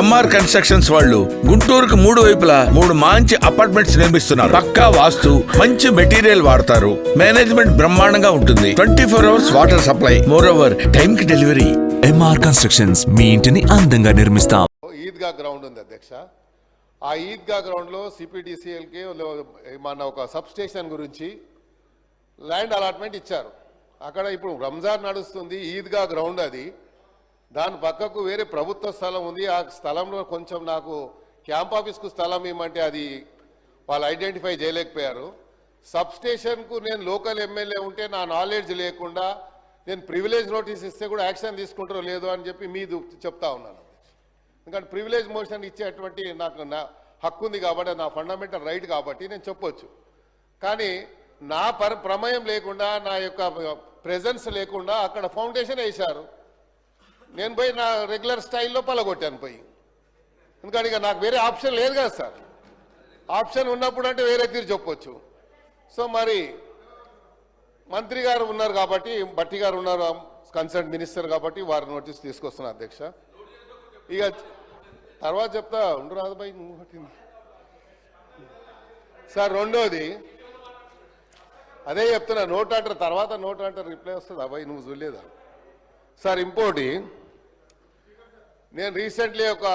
MR constructions వాళ్ళు గుంటూరుకు మూడు వైపులా మూడు మంచి అపార్ట్మెంట్స్ నిర్మిస్తున్నారు. పక్కా వాస్తు మంచి మెటీరియల్ వాడతారు. మేనేజ్మెంట్ బ్రహ్మాండంగా ఉంటుంది. Twenty four hours water supply. More over time కి డెలివరీ ఎంఆర్ కన్స్ట్రక్షన్స్ మీ ఇంటిని అందంగా నిర్మిస్తాం. ఈద్గా గ్రౌండ్ ఉంది అధ్యక్ష. ఆ ఈద్గా గ్రౌండ్లో సిపిడిసిఎల్కి మన ఒక సబ్ స్టేషన్ గురించి ల్యాండ్ అలాట్మెంట్ ఇచ్చారు. అక్కడ ఇప్పుడు రంజాన్ నడుస్తుంది. ఈద్గా గ్రౌండ్ అది. దాని పక్కకు వేరే ప్రభుత్వ స్థలం ఉంది. ఆ స్థలంలో కొంచెం నాకు క్యాంప్ ఆఫీస్కు స్థలం ఏమంటే అది వాళ్ళు ఐడెంటిఫై చేయలేకపోయారు. సబ్ స్టేషన్కు నేను లోకల్ ఎమ్మెల్యే ఉంటే నా నాలెడ్జ్ లేకుండా నేను ప్రివిలేజ్ నోటీస్ ఇస్తే కూడా యాక్షన్ తీసుకుంటారో లేదో అని చెప్పి మీది చెప్తా ఉన్నాను. ఎందుకంటే ప్రివిలేజ్ మోషన్ ఇచ్చేటువంటి నాకు నా హక్కు ఉంది కాబట్టి నా ఫండమెంటల్ రైట్ కాబట్టి నేను చెప్పొచ్చు. కానీ నా పర ప్రమేయం లేకుండా నా యొక్క ప్రెజెన్స్ లేకుండా అక్కడ ఫౌండేషన్ వేశారు. నేను పోయి నా రెగ్యులర్ స్టైల్లో పలగొట్టాను పోయి. ఎందుకంటే ఇక నాకు వేరే ఆప్షన్ లేదు కదా సార్. ఆప్షన్ ఉన్నప్పుడు అంటే వేరే తీరు చెప్పొచ్చు. సో మరి మంత్రి గారు ఉన్నారు కాబట్టి బట్టి గారు ఉన్నారు కన్సర్న్ మినిస్టర్ కాబట్టి వారి నోటీస్ తీసుకొస్తున్నా అధ్యక్ష. ఇక తర్వాత చెప్తా ఉండు రాదుబాయి నువ్వు పట్టింది. సార్ రెండోది అదే చెప్తున్నా నోట్ అంటారు తర్వాత నోట్ అంటారు రిప్లై వస్తుంది. అబ్బాయి నువ్వు చూడలేదా? సార్ ఇంకోటి నేను రీసెంట్లీ ఒక